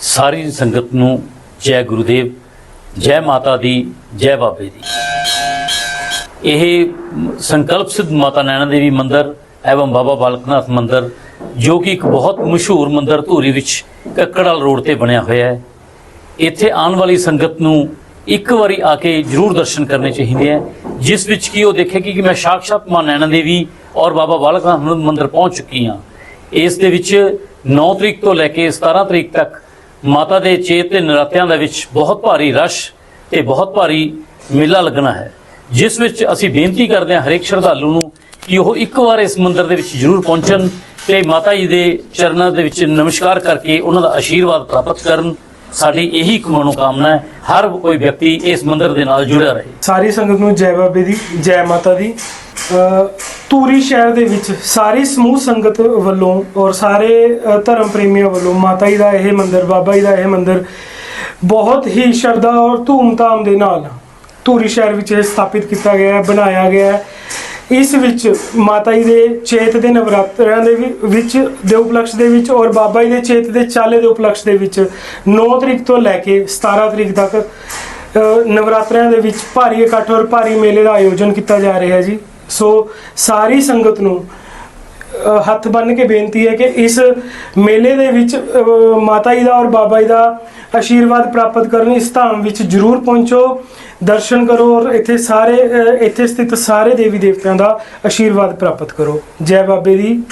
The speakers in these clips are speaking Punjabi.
ਸਾਰੀ ਸੰਗਤ ਨੂੰ ਜੈ ਗੁਰੂਦੇਵ, ਜੈ ਮਾਤਾ ਦੀ, ਜੈ ਬਾਬੇ ਦੀ। ਇਹ ਸੰਕਲਪ ਸਿੱਧ ਮਾਤਾ ਨੈਣਾ ਦੇਵੀ ਮੰਦਿਰ ਐਵੰ ਬਾਬਾ ਬਾਲਕਨਾਥ ਮੰਦਿਰ, ਜੋ ਕਿ ਇੱਕ ਬਹੁਤ ਮਸ਼ਹੂਰ ਮੰਦਿਰ ਧੂਰੀ ਵਿੱਚ ਕੱਕੜਾਲ ਰੋਡ ਤੇ ਬਣਿਆ ਹੋਇਆ ਹੈ। ਇੱਥੇ ਆਉਣ ਵਾਲੀ ਸੰਗਤ ਨੂੰ ਇੱਕ ਵਾਰੀ ਆ ਕੇ ਜ਼ਰੂਰ ਦਰਸ਼ਨ ਕਰਨੇ ਚਾਹੀਦੇ ਹੈ, ਜਿਸ ਵਿੱਚ ਕੀ ਉਹ ਦੇਖੇਗੀ ਕਿ ਮੈਂ ਸਾਖਸ਼ਾਤ ਮਾਂ ਨੈਣਾ ਦੇਵੀ ਔਰ ਬਾਬਾ ਬਾਲਕ ਨਾਥ ਮੰਦਿਰ ਪਹੁੰਚ ਚੁੱਕੀ ਹਾਂ। ਇਸ ਦੇ ਵਿੱਚ 9 ਤਰੀਕ ਤੋਂ ਲੈ ਕੇ 17 ਤਰੀਕ ਤੱਕ ਮਾਤਾ ਦੇ ਚੇਤ ਤੇ ਨਰਾਤਿਆਂ ਦੇ ਵਿੱਚ ਬਹੁਤ ਭਾਰੀ ਰਸ਼ ਤੇ ਬਹੁਤ ਭਾਰੀ ਮੇਲਾ ਲੱਗਣਾ ਹੈ, ਜਿਸ ਵਿੱਚ ਅਸੀਂ ਬੇਨਤੀ ਕਰਦੇ ਹਾਂ ਹਰੇਕ ਸ਼ਰਧਾਲੂ ਨੂੰ ਕਿ ਉਹ ਇੱਕ ਵਾਰ ਇਸ ਮੰਦਿਰ ਦੇ ਵਿੱਚ ਜ਼ਰੂਰ ਪਹੁੰਚਣ ਤੇ ਮਾਤਾ ਜੀ ਦੇ ਚਰਨਾਂ ਦੇ ਵਿੱਚ ਨਮਸਕਾਰ ਕਰਕੇ ਉਹਨਾਂ ਦਾ ਆਸ਼ੀਰਵਾਦ ਪ੍ਰਾਪਤ ਕਰਨ। ਸਾਡੀ ਇਹੀ ਇੱਕ ਮਨੋਕਾਮਨਾ ਹੈ, ਹਰ ਕੋਈ ਵਿਅਕਤੀ ਇਸ ਮੰਦਿਰ ਦੇ ਨਾਲ ਜੁੜਿਆ ਰਹੇ। ਸਾਰੀ ਸੰਗਤ ਨੂੰ ਜੈ ਬਾਬੇ ਦੀ, ਜੈ ਮਾਤਾ ਦੀ। ਧੂਰੀ ਸ਼ਹਿਰ ਦੇ ਵਿੱਚ ਸਾਰੀ ਸਮੂਹ ਸੰਗਤ ਵੱਲੋਂ ਔਰ ਸਾਰੇ ਧਰਮ ਪ੍ਰੇਮੀਆਂ ਵੱਲੋਂ ਮਾਤਾ ਜੀ ਦਾ ਇਹ ਮੰਦਿਰ ਬਾਬਾ ਜੀ ਦਾ ਇਹ ਮੰਦਿਰ ਬਹੁਤ ਹੀ ਸ਼ਰਧਾ ਔਰ ਧੂਮਧਾਮ ਦੇ ਨਾਲ ਧੂਰੀ ਸ਼ਹਿਰ ਵਿੱਚ ਇਹ ਸਥਾਪਿਤ ਕੀਤਾ ਗਿਆ ਹੈ ਬਣਾਇਆ ਗਿਆ ਹੈ। ਇਸ ਵਿੱਚ ਮਾਤਾ ਜੀ ਦੇ ਚੇਤ ਦੇ ਨਵਰਾਤਰਿਆਂ ਦੇ ਵਿੱਚ ਦੇ ਉਪਲਕਸ਼ ਦੇ ਵਿੱਚ ਔਰ ਬਾਬਾ ਜੀ ਦੇ ਚੇਤ ਦੇ ਚਾਲੇ ਦੇ ਉਪਲਕਸ਼ ਦੇ ਵਿੱਚ 9 ਤਰੀਕ ਤੋਂ ਲੈ ਕੇ 17 ਤਰੀਕ ਤੱਕ ਅ, ਨਵਰਾਤਰਿਆਂ ਦੇ ਵਿੱਚ ਭਾਰੀ ਇਕੱਠ ਔਰ ਭਾਰੀ ਮੇਲੇ ਦਾ ਆਯੋਜਨ ਕੀਤਾ ਜਾ ਰਿਹਾ ਹੈ ਜੀ। ਸੋ ਸਾਰੀ ਸੰਗਤ ਨੂੰ ਹੱਥ ਬੰਨ੍ਹ ਕੇ ਬੇਨਤੀ ਹੈ ਕਿ ਇਸ ਮੇਲੇ ਦੇ ਵਿੱਚ ਮਾਤਾ ਜੀ ਦਾ ਔਰ ਬਾਬਾ ਜੀ ਦਾ ਆਸ਼ੀਰਵਾਦ ਪ੍ਰਾਪਤ ਕਰਨ ਇਸ ਧਾਮ ਵਿੱਚ ਜਰੂਰ ਪਹੁੰਚੋ, ਦਰਸ਼ਨ ਕਰੋ ਔਰ ਇੱਥੇ ਸਾਰੇ ਇੱਥੇ ਸਥਿਤ ਸਾਰੇ ਦੇਵੀ ਦੇਵਤਿਆਂ ਦਾ ਆਸ਼ੀਰਵਾਦ ਪ੍ਰਾਪਤ ਕਰੋ। ਜੈ ਬਾਬੇ ਦੀ।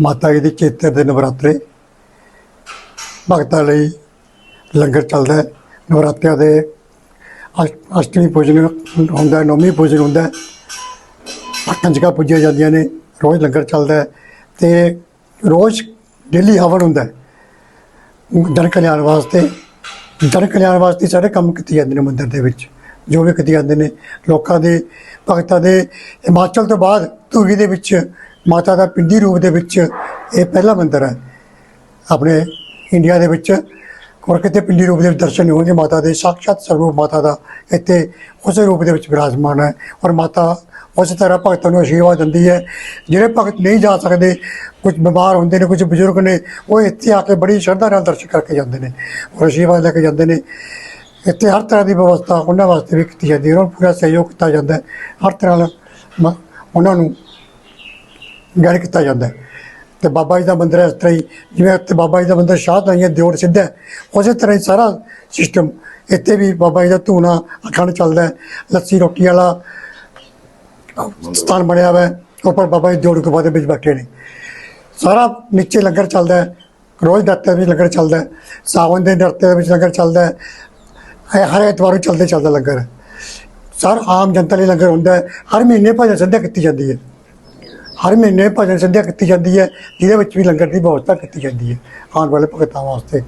ਮਾਤਾ ਜੀ ਦੇ ਚੇਤਰ ਦੇ ਨਵਰਾਤਰੇ, ਭਗਤਾਂ ਲਈ ਲੰਗਰ ਚੱਲਦਾ ਹੈ। ਨਵਰਾਤਿਆਂ ਦੇ ਅਸ਼- ਅਸ਼ਟਮੀ ਪੂਜਨ ਹੁੰਦਾ ਹੈ, ਨੌਵੀਂ ਪੂਜਨ ਹੁੰਦਾ ਕੰਜਕਾਂ ਪੂਜੀਆਂ ਜਾਂਦੀਆਂ ਨੇ, ਰੋਜ਼ ਲੰਗਰ ਚੱਲਦਾ ਹੈ ਤੇ ਰੋਜ਼ ਡੇਲੀ ਹਵਨ ਹੁੰਦਾ ਹੈ। ਜਨ ਕਲਿਆਣ ਵਾਸਤੇ, ਜਨ ਕਲਿਆਣ ਵਾਸਤੇ ਸਾਰੇ ਕੰਮ ਕੀਤੇ ਜਾਂਦੇ ਨੇ ਮੰਦਿਰ ਦੇ ਵਿੱਚ, ਜੋ ਵੀ ਕੀਤੇ ਜਾਂਦੇ ਨੇ। ਲੋਕਾਂ ਦੇ, ਭਗਤਾਂ ਦੇ, ਹਿਮਾਚਲ ਤੋਂ ਬਾਅਦ ਧੂਰੀ ਦੇ ਵਿੱਚ, ਮਾਤਾ ਦਾ ਪਿੰਡੀ ਰੂਪ ਦੇ ਵਿੱਚ ਇਹ ਪਹਿਲਾ ਮੰਦਿਰ ਹੈ। ਆਪਣੇ ਇੰਡੀਆ ਦੇ ਵਿੱਚ ਔਰ ਕਿਤੇ ਪਿੰਡੀ ਰੂਪ ਦੇ ਵਿੱਚ ਦਰਸ਼ਨ ਨਹੀਂ ਹੋਣਗੇ ਮਾਤਾ ਦੇ ਸਾਖਸ਼ਾਤ ਸਰੂਪ ਮਾਤਾ ਦਾ ਇੱਥੇ ਉਸੇ ਰੂਪ ਦੇ ਵਿੱਚ ਵਿਰਾਜਮਾਨ ਹੈ ਔਰ ਮਾਤਾ ਉਸੇ ਤਰ੍ਹਾਂ ਭਗਤਾਂ ਨੂੰ ਆਸ਼ੀਰਵਾਦ ਦਿੰਦੀ ਹੈ। ਜਿਹੜੇ ਭਗਤ ਨਹੀਂ ਜਾ ਸਕਦੇ, ਕੁਝ ਬਿਮਾਰ ਹੁੰਦੇ ਨੇ, ਕੁਝ ਬਜ਼ੁਰਗ ਨੇ, ਉਹ ਇੱਥੇ ਆ ਕੇ ਬੜੀ ਸ਼ਰਧਾ ਨਾਲ ਦਰਸ਼ਨ ਕਰਕੇ ਜਾਂਦੇ ਨੇ ਔਰ ਆਸ਼ੀਰਵਾਦ ਲੈ ਕੇ ਜਾਂਦੇ ਨੇ। ਇੱਥੇ ਹਰ ਤਰ੍ਹਾਂ ਦੀ ਵਿਵਸਥਾ ਉਹਨਾਂ ਵਾਸਤੇ ਵੀ ਕੀਤੀ ਜਾਂਦੀ ਹੈ ਉਹਨਾਂ ਨੂੰ ਪੂਰਾ ਸਹਿਯੋਗ ਕੀਤਾ ਜਾਂਦਾ ਹੈ। ਹਰ ਤਰ੍ਹਾਂ ਨਾਲ ਉਹਨਾਂ ਨੂੰ ਗਾਇਡ ਕੀਤਾ ਜਾਂਦਾ ਹੈ। ਤੇ ਬਾਬਾ ਜੀ ਦਾ ਮੰਦਿਰ ਹੈ ਇਸ ਤਰ੍ਹਾਂ ਹੀ, ਜਿਵੇਂ ਇੱਥੇ ਬਾਬਾ ਜੀ ਦਾ ਮੰਦਿਰ ਸ਼ਾਹ ਹੈ ਦਿਓੜ ਸਿੱਧਾ ਉਸੇ ਤਰ੍ਹਾਂ ਹੀ ਸਾਰਾ ਸਿਸਟਮ ਇੱਥੇ ਵੀ ਬਾਬਾ ਜੀ ਦਾ ਧੂਣਾ ਅਖੰਡ ਚੱਲਦਾ ਹੈ, ਲੱਸੀ, ਰੋਟੀ ਵਾਲਾ ਸਥਾਨ ਬਣਿਆ ਹੋਇਆ ਹੈ, ਉੱਪਰ ਬਾਬਾ ਜੀ ਦਿਓੜ ਗੁਫਾ ਦੇ ਵਿੱਚ ਬੈਠੇ ਨੇ। ਸਾਰਾ ਨੀਚੇ ਲੰਗਰ ਚੱਲਦਾ ਹੈ, ਰੋਜ਼ ਨਰਤੇ ਵਿੱਚ ਲੰਗਰ ਚੱਲਦਾ ਹੈ ਸਾਵਨ ਦੇ ਨਰਤੇ ਦੇ ਵਿੱਚ ਲੰਗਰ ਚੱਲਦਾ ਹੈ, ਇਹ ਹਰ ਐਤਵਾਰ ਨੂੰ ਚੱਲਦੇ ਚੱਲਦਾ ਲੰਗਰ ਸਰ, ਆਮ ਜਨਤਾ ਲਈ ਲੰਗਰ ਹੁੰਦਾ ਹੈ, ਹਰ ਮਹੀਨੇ ਭਜਨ ਸੰਧਿਆ ਕੀਤੀ ਜਾਂਦੀ ਹੈ। ਹਰ ਮਹੀਨੇ ਭਜਨ ਸੰਧਿਆ ਕੀਤੀ ਜਾਂਦੀ ਹੈ, ਜਿਹਦੇ ਵਿੱਚ ਵੀ ਲੰਗਰ ਦੀ ਵਿਵਸਥਾ ਕੀਤੀ ਜਾਂਦੀ ਹੈ, ਆਉਣ ਵਾਲੇ ਭਗਤਾਂ ਵਾਸਤੇ।